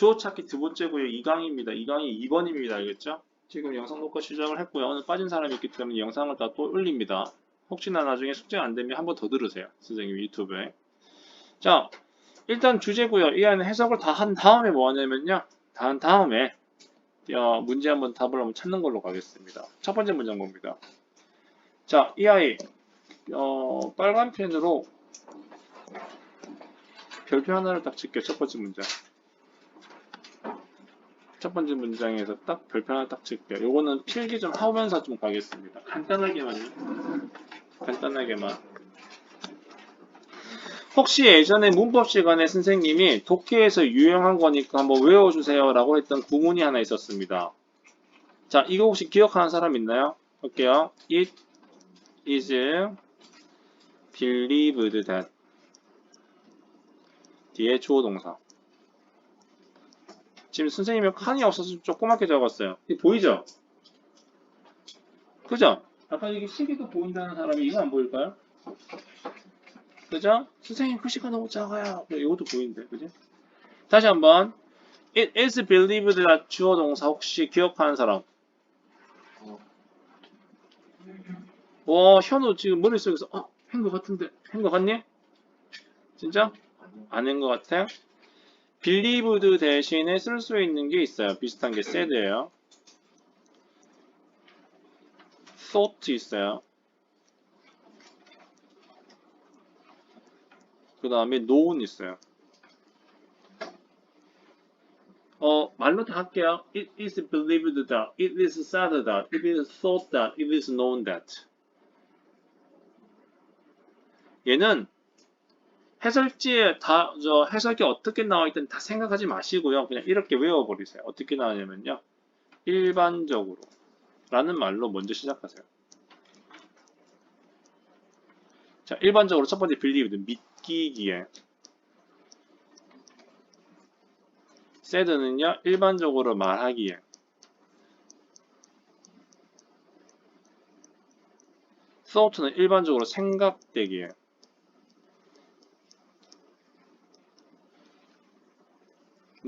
주어 찾기 두 번째고요. 2강입니다. 2강이 2번입니다. 알겠죠? 지금 영상 녹화 시작을 했고요. 오늘 빠진 사람이 있기 때문에 영상을 다 또 올립니다. 혹시나 나중에 숙제 안 되면 한 번 더 들으세요. 선생님 유튜브에. 자, 일단 주제고요. 이 안에 해석을 다 한 다음에 뭐 하냐면요. 다 한 다음에 어, 문제 한번 답을 한번 찾는 걸로 가겠습니다. 첫 번째 문장 봅니다. 자, 이 아이 어, 빨간 펜으로 별표 하나를 딱 찍게요. 첫 번째 문장. 첫 번째 문장에서 딱 별표 하나 딱 칠게요. 요거는 필기 좀 하면서 좀 가겠습니다. 간단하게만요. 간단하게만. 혹시 예전에 문법 시간에 선생님이 독해에서 유용한 거니까 한번 외워주세요 라고 했던 구문이 하나 있었습니다. 자, 이거 혹시 기억하는 사람 있나요? 볼게요. It is believed that 뒤에 주어 동사. 지금 선생님이 칸이 없어서 좀 조그맣게 적었어요. 보이죠? 그죠? 아까 여기 시계도 보인다는 사람이 이거 안 보일까요? 그죠? 선생님 글씨가 너무 작아요. 네, 이것도 보이는데, 그죠? 다시 한번. It is believed that 주어 동사 혹시 기억하는 사람? 와, 현우 지금 머릿속에서, 어, 한것 같은데, 한 것 같니? 진짜? 아닌 것 같아? Believed 대신에 쓸 수 있는 게 있어요. 비슷한 게 said예요. thought 있어요. 그 다음에 known 있어요. 어, 말로 다 할게요. It is believed that, it is said that, it is thought that, it is known that. 얘는 해설지에 다, 저, 해석이 어떻게 나와 있든 다 생각하지 마시고요. 그냥 이렇게 외워버리세요. 어떻게 나오냐면요. 일반적으로. 라는 말로 먼저 시작하세요. 자, 일반적으로 첫 번째 believe, 믿기기에. said는요, 일반적으로 말하기에. thought는 일반적으로 생각되기에.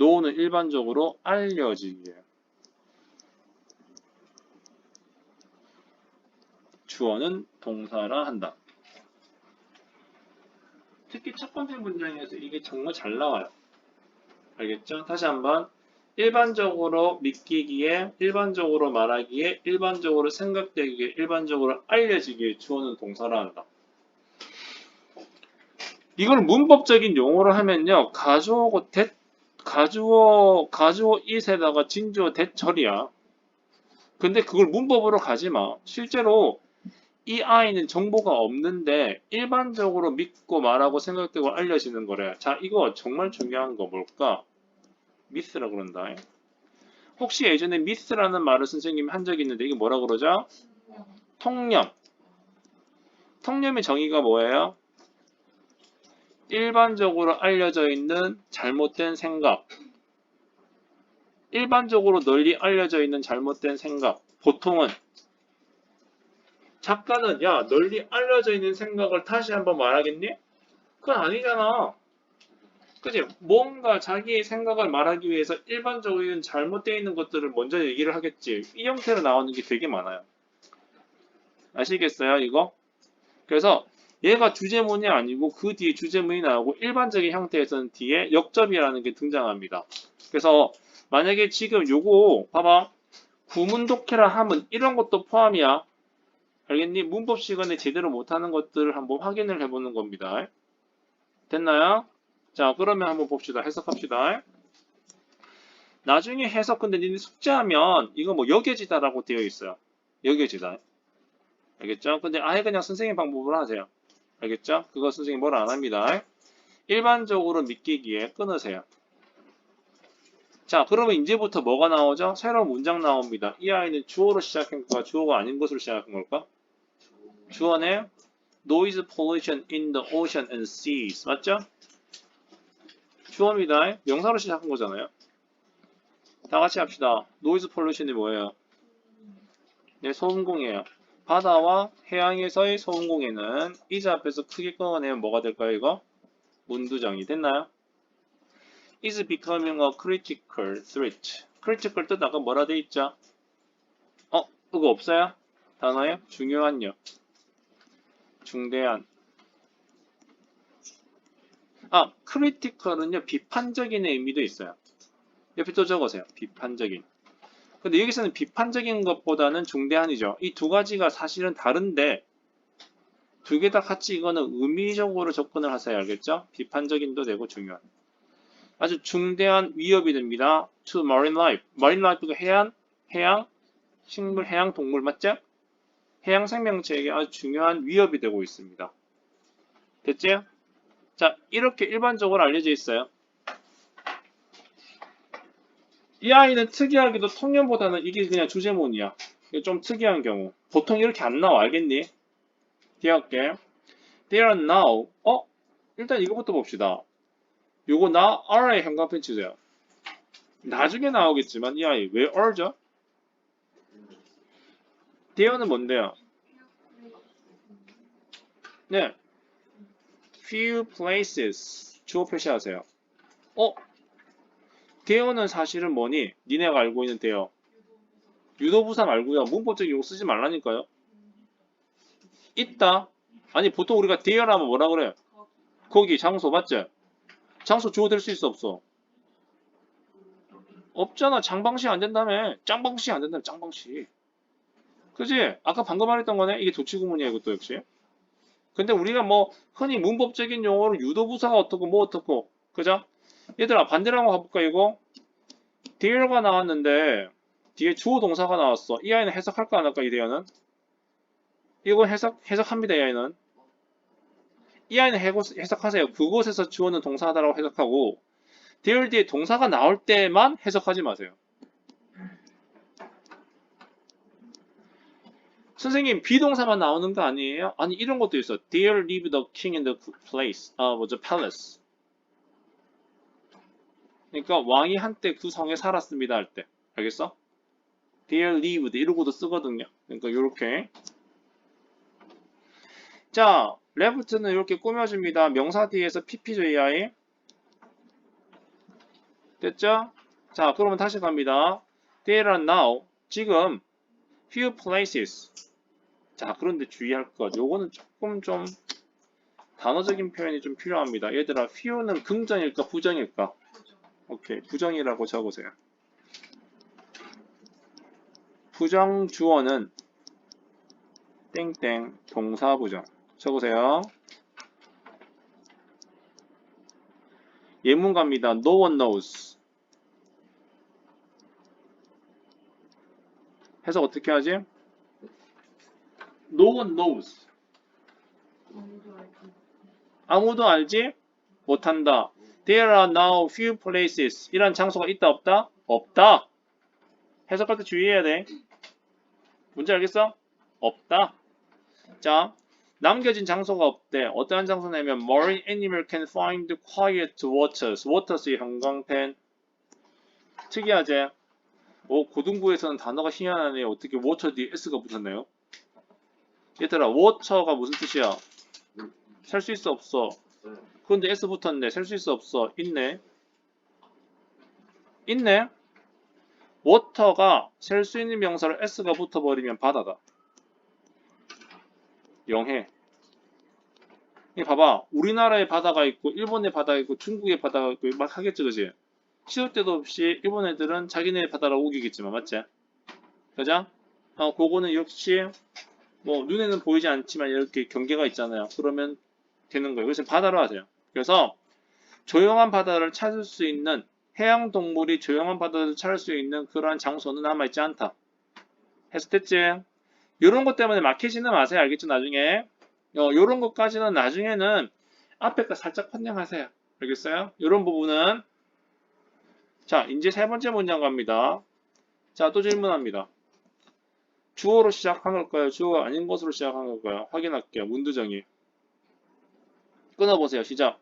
Know는 일반적으로 알려지기에. 주어는 동사라 한다. 특히 첫 번째 문장에서 이게 정말 잘 나와요. 알겠죠? 다시 한번. 일반적으로 믿기기에, 일반적으로 말하기에, 일반적으로 생각되기에, 일반적으로 알려지기에 주어는 동사라 한다. 이걸 문법적인 용어로 하면요. 가주어고 대, 가주어, 가주어 it에다가 진주어 대철이야. 근데 그걸 문법으로 가지 마. 실제로 이 아이는 정보가 없는데 일반적으로 믿고 말하고 생각되고 알려지는 거래. 자, 이거 정말 중요한 거 뭘까? 미스라 그런다. 혹시 예전에 미스라는 말을 선생님이 한 적이 있는데 이게 뭐라 그러죠? 통념. 통념의 정의가 뭐예요? 일반적으로 알려져 있는 잘못된 생각. 일반적으로 널리 알려져 있는 잘못된 생각. 보통은 작가는 야 널리 알려져 있는 생각을 다시 한번 말하겠니? 그건 아니잖아. 그지? 뭔가 자기의 생각을 말하기 위해서 일반적으로 잘못되어 있는 것들을 먼저 얘기를 하겠지. 이 형태로 나오는 게 되게 많아요. 아시겠어요, 이거? 그래서 얘가 주제문이 아니고 그 뒤에 주제문이 나오고 일반적인 형태에서는 뒤에 역접이라는 게 등장합니다. 그래서 만약에 지금 요거 봐봐. 구문 독해라 하면 이런 것도 포함이야. 알겠니? 문법 시간에 제대로 못하는 것들을 한번 확인을 해보는 겁니다. 됐나요? 자, 그러면 한번 봅시다. 해석합시다. 나중에 해석 근데 니네 숙제하면 이거 뭐 여겨지다라고 되어 있어요. 여겨지다. 알겠죠? 근데 아예 그냥 선생님 방법으로 하세요. 알겠죠? 그거 선생님 뭘 안 합니다. 일반적으로 믿기기에 끊으세요. 자, 그러면 이제부터 뭐가 나오죠? 새로운 문장 나옵니다. 이 아이는 주어로 시작한 걸까? 주어가 아닌 것으로 시작한 걸까? 주어네 noise pollution in the ocean and seas. 맞죠? 주어입니다. 명사로 시작한 거잖아요. 다 같이 합시다. noise pollution이 뭐예요? 네, 소음공이에요. 바다와 해양에서의 소음공해는 이자 앞에서 크게 끊어내면 뭐가 될까요, 이거? 문두정이 됐나요? is becoming a critical threat. critical 뜻 아까 뭐라 돼 있죠? 어, 그거 없어요? 단어요? 중요한요. 중대한. 아, critical은요, 비판적인 의미도 있어요. 옆에 또 적으세요. 비판적인. 근데 여기서는 비판적인 것보다는 중대한이죠. 이 두 가지가 사실은 다른데, 두 개 다 같이 이거는 의미적으로 접근을 하세요. 알겠죠? 비판적인도 되고 중요한. 아주 중대한 위협이 됩니다. to marine life. marine life가 해안, 해양, 식물, 해양, 동물 맞죠? 해양 생명체에게 아주 중요한 위협이 되고 있습니다. 됐죠? 자, 이렇게 일반적으로 알려져 있어요. 이 아이는 특이하게도 통념보다는 이게 그냥 주제문이야. 좀 특이한 경우. 보통 이렇게 안 나와. 알겠니? 뒤할게. They are now. 어? 일단 이거부터 봅시다. 요거 나 are의 현관펜 치세요. 나중에 나오겠지만 이 아이 왜 are죠? there는 뭔데요? 네. few places 주어 표시하세요. 어? There는 사실은 뭐니? 니네가 알고 있는 there. 유도부사 말고요. 문법적 용어 쓰지 말라니까요. 있다. 아니 보통 우리가 there라면 뭐라 그래요? 거기 장소 맞죠? 장소 주어 될 수 있어 없어? 없잖아. 장방시 안 된다며. 짱방시 안 된다며. 짱방시. 그지? 아까 방금 말했던 거네. 이게 도치구문이야 이것도 역시. 근데 우리가 뭐 흔히 문법적인 용어로 유도부사가 어떻고 뭐 어떻고 그죠? 얘들아 반대로 한번 가볼까 이거? there가 나왔는데 뒤에 주어 동사가 나왔어. 이 아이는 해석할까 안 할까 이 대어는? 이거 해석 해석합니다 이 아이는. 이 아이는 해고- 해석 하세요. 그곳에서 주어는 동사다라고 해석하고 there 뒤에 동사가 나올 때만 해석하지 마세요. 선생님 비동사만 나오는 거 아니에요? 아니 이런 것도 있어. There lived the king in the place, 아 뭐죠 palace. 그러니까 왕이 한때 그 성에 살았습니다 할 때, 알겠어? There lived 이러고도 쓰거든요. 그러니까 이렇게. 자, left는 이렇게 꾸며줍니다. 명사 뒤에서 PPJI. 됐죠? 자, 그러면 다시 갑니다. There are now 지금 few places. 자, 그런데 주의할 것. 요거는 조금 좀 단어적인 표현이 좀 필요합니다. 얘들아, few는 긍정일까 부정일까? 오케이, 부정이라고 적으세요. 부정 주어는 땡땡 동사 부정 적으세요. 예문 갑니다. No one knows. 해석 어떻게 하지? No one knows. 아무도 알지 못한다. There are now few places. 이런 장소가 있다 없다? 없다. 해석할 때 주의해야 돼. 문제 알겠어? 없다. 자, 남겨진 장소가 없대. 어떠한 장소냐면 marine animal can find quiet waters. waters의 형광펜. 특이하지? 오, 고등부에서는 단어가 희한하네요. 어떻게 water 뒤에 s가 붙었나요? 얘들아, water가 무슨 뜻이야? 살 수 있어 없어? 그런데 S 붙었네. 셀 수 있어 없어? 있네. 있네. 워터가 셀 수 있는 명사로 S가 붙어버리면 바다다. 영해. 이 봐봐. 우리나라에 바다가 있고, 일본에 바다가 있고, 중국에 바다가 있고, 막 하겠지, 그지? 시도 때도 없이 일본 애들은 자기네 바다라고 우기겠지만, 맞지? 그죠? 어, 그거는 역시, 뭐, 눈에는 보이지 않지만 이렇게 경계가 있잖아요. 그러면 되는 거예요. 그래서 바다로 하세요. 그래서 조용한 바다를 찾을 수 있는 해양 동물이 조용한 바다를 찾을 수 있는 그러한 장소는 남아있지 않다. 해서 됐지? 이런 것 때문에 막히지는 마세요. 알겠죠? 나중에. 어, 이런 것까지는 나중에는 앞에 거 살짝 판정하세요. 알겠어요? 이런 부분은 자, 이제 세 번째 문장 갑니다. 자, 또 질문합니다. 주어로 시작한 걸까요? 주어가 아닌 것으로 시작한 걸까요? 확인할게요. 문두정이. 끊어보세요. 시작.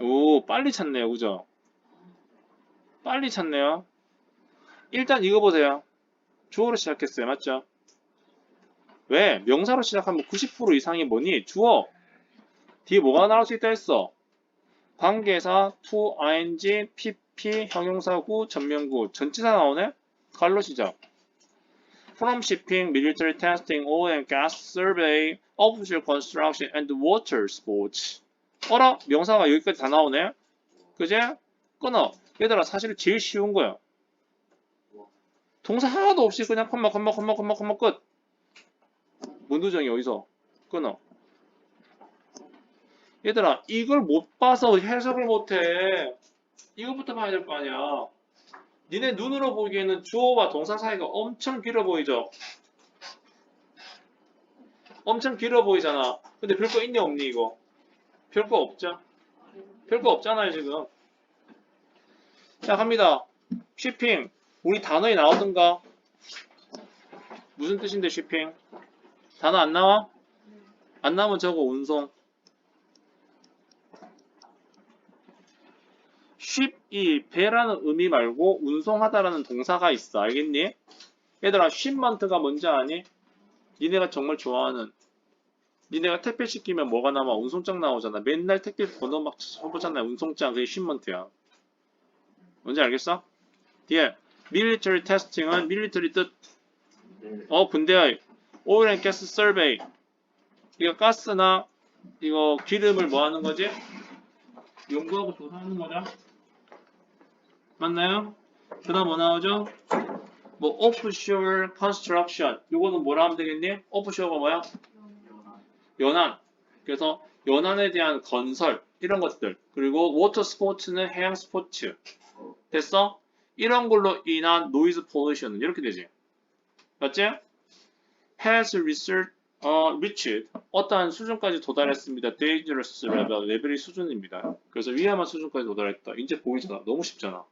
오, 빨리 찾네요. 그죠? 빨리 찾네요. 일단 이거 보세요. 주어로 시작했어요. 맞죠? 왜? 명사로 시작하면 90% 이상이 뭐니? 주어. 뒤에 뭐가 나올 수 있다 했어? 관계사 to ing pp 형용사 후 전면구 전치사 나오네. 갈로 시작. From shipping, military testing, oil and gas survey, offshore construction and water sports. 어라 명사가 여기까지 다 나오네. 그제? 끊어. 얘들아 사실 제일 쉬운 거야. 동사 하나도 없이 그냥 컴마 컴마 컴마 컴마 컴마 끝. 문두정이 어디서? 끊어. 얘들아 이걸 못 봐서 해석을 못해. 이거부터 봐야 될 거 아니야. 니네 눈으로 보기에는 주어와 동사 사이가 엄청 길어 보이죠? 엄청 길어 보이잖아. 근데 별거 있니 없니 이거? 별거 없죠? 별거 없잖아요 지금. 자 갑니다. 쉬핑. 우리 단어에 나오던가? 무슨 뜻인데 쉬핑? 단어 안 나와? 안 나오면 저거 운송. 쉽이 배라는 의미 말고 운송하다라는 동사가 있어. 알겠니? 얘들아, shipment가 뭔지 아니? 니네가 정말 좋아하는 니네가 택배 시키면 뭐가 나와? 운송장 나오잖아. 맨날 택배 번호 막 쳐보잖아. 운송장 그게 shipment야. 뭔지 알겠어? 뒤에 military testing은 military 뜻. 어 군대의 oil and gas survey. 이거 가스나 이거 기름을 뭐 하는 거지? 연구하고 조사하는 거죠. 맞나요? 그 다음 뭐 나오죠? 뭐 offshore construction 요거는 뭐라 하면 되겠니? offshore가 뭐야? 연안 그래서 연안에 대한 건설 이런 것들 그리고 워터 스포츠는 해양 스포츠 됐어? 이런 걸로 인한 노이즈 폴루션은 이렇게 되지 맞지? has research 어, reached 어떠한 수준까지 도달했습니다. dangerous level 레벨이 수준입니다. 그래서 위험한 수준까지 도달했다. 이제 보이잖아. 너무 쉽잖아.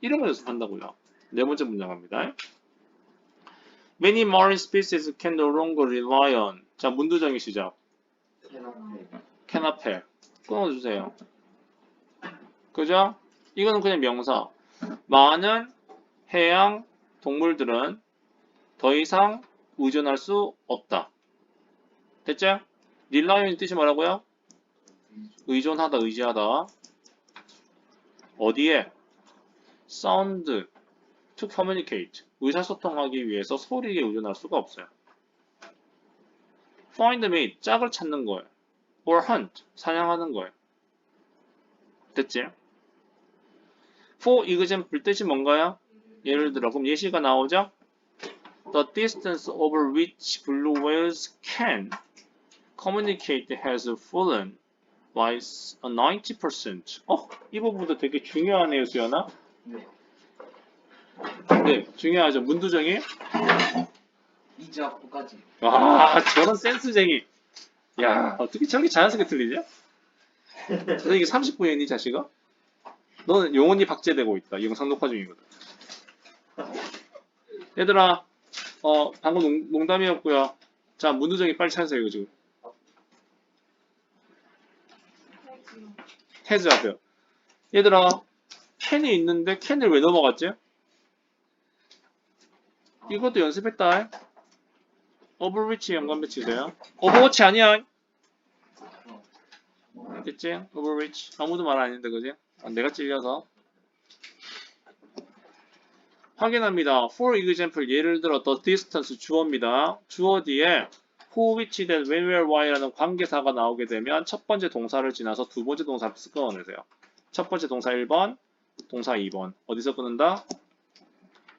이런 거 연습한다고요. 네 번째 문장 갑니다. Many marine species can no longer rely on. 자, 문두정의 시작. have. 끊어주세요. 그죠? 이거는 그냥 명사. 많은 해양 동물들은 더 이상 의존할 수 없다. 됐죠? 릴라이언 뜻이 뭐라고요? 의존하다, 의지하다. 어디에? Sound to communicate. 의사소통하기 위해서 소리에 의존할 수가 없어요. find meat, 짝을 찾는 거예요. or hunt, 사냥하는 거예요. 됐지? for example 뜻이 뭔가요? 예를 들어, 그럼 예시가 나오죠? The distance over which blue whales can communicate has fallen by 90%. 어, 이 부분도 되게 중요하네요, 수연아. 네. 네, 중요하죠. 문두정이. 이제 앞까지 와, 저런 센스쟁이. 야, 어떻게 저렇게 자연스럽게 틀리지? 저 이게 30분이니, 자식아? 너는 영원히 박제되고 있다. 이 영상 녹화 중이거든. 얘들아, 어, 방금 농, 농담이었고요. 자, 문두정이 빨리 찾으세요, 이거 지금. 테즈 하세요. 얘들아, 캔이 있는데 캔을 왜 넘어갔지? 이것도 연습했다. 오버위치 연관 배치세요. 오버워치 아니야. 됐지? 오버위치. 아무도 말 안 했는데, 그지? 아, 내가 찔려서. 확인합니다. For example, 예를 들어 the distance 주어입니다. 주어 뒤에 who, which, that, when, where, why라는 관계사가 나오게 되면 첫 번째 동사를 지나서 두 번째 동사를 끊어내세요. 첫 번째 동사 1번, 동사 2번. 어디서 끊는다?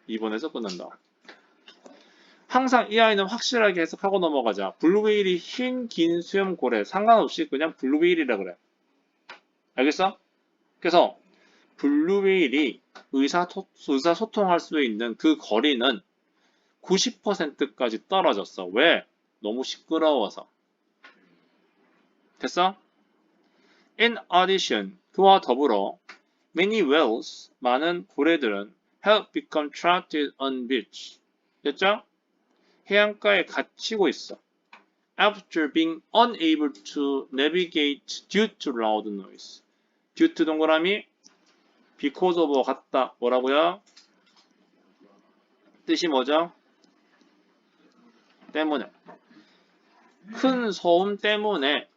2번에서 끊는다. 항상 이 아이는 확실하게 해석하고 넘어가자. 블루웨일이 흰, 긴 수염, 고래. 상관없이 그냥 블루웨일이라 그래. 알겠어? 그래서 블루웨일이 의사소, 의사소통할 수 있는 그 거리는 90%까지 떨어졌어. 왜? 너무 시끄러워서. 됐어? In addition, 그와 더불어 many whales, 많은 고래들은 have become trapped on beach. 됐죠? 해안가에 갇히고 있어. After being unable to navigate due to loud noise. due to 동그라미 because of 같다. 뭐라고요? 뜻이 뭐죠? 때문에. 큰 소음 때문에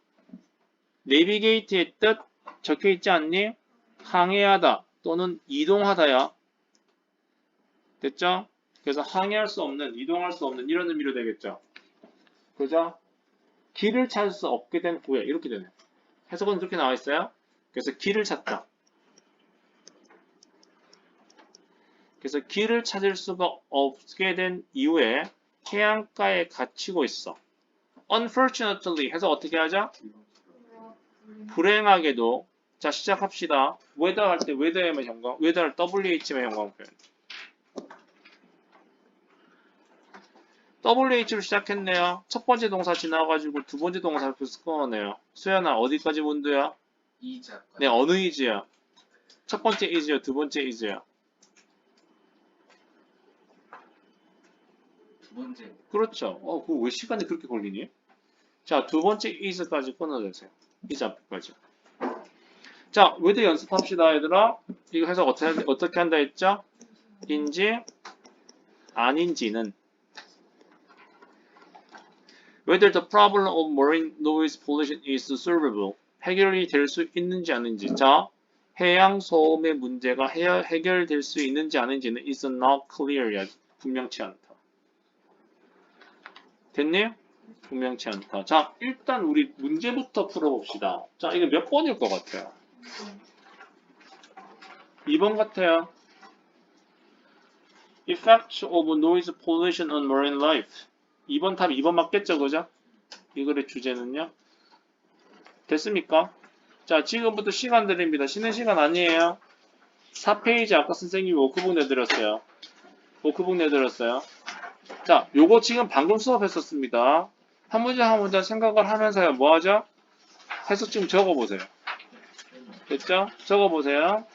내비게이트의 뜻 적혀 있지 않니? 항해하다 또는 이동하다야. 됐죠? 그래서 항해할 수 없는, 이동할 수 없는 이런 의미로 되겠죠. 그죠? 길을 찾을 수 없게 된 후에 이렇게 되네. 해석은 그렇게 나와 있어요. 그래서 길을 찾다. 그래서 길을 찾을 수가 없게 된 이후에 해안가에 갇히고 있어. Unfortunately 해서 어떻게 하자? 불행하게도 자 시작합시다. weather 할때 weather에만 형광, weather를 WH만 형광 표현. WH로 시작했네요. 첫 번째 동사 지나가지고 두 번째 동사를 끊어내요. 수연아 어디까지 문도야? 이자까지. 네 어느 is야? 첫 번째 is요, 두 번째 is야. 두 번째. 그렇죠. 어, 그왜 시간이 그렇게 걸리니? 자, 두 번째 is까지 끊어내세요. is 앞까지. 자, 외대 연습합시다, 얘들아. 이거 해석 어떻게, 어떻게 한다 했죠? 인지, 아닌지는. Whether the problem of marine noise pollution is solvable. 해결이 될 수 있는지 아닌지. 자, 해양 소음의 문제가 해, 해결될 수 있는지 아닌지는 is not clear. 분명치 않다. 됐네요? 분명치 않다. 자, 일단 우리 문제부터 풀어봅시다. 자, 이거 몇 번일 것 같아요? 2번 같아요. Effect of noise pollution on marine life. 2번 답 2번 맞겠죠, 그죠? 이 글의 주제는요. 됐습니까? 자, 지금부터 시간 드립니다. 쉬는 시간 아니에요. 4페이지 아까 선생님이 워크북 내드렸어요. 워크북 내드렸어요. 자, 요거 지금 방금 수업했었습니다. 한 문장 한 문장 생각을 하면서요. 뭐 하죠? 해석 좀 적어보세요. 됐죠? 적어보세요.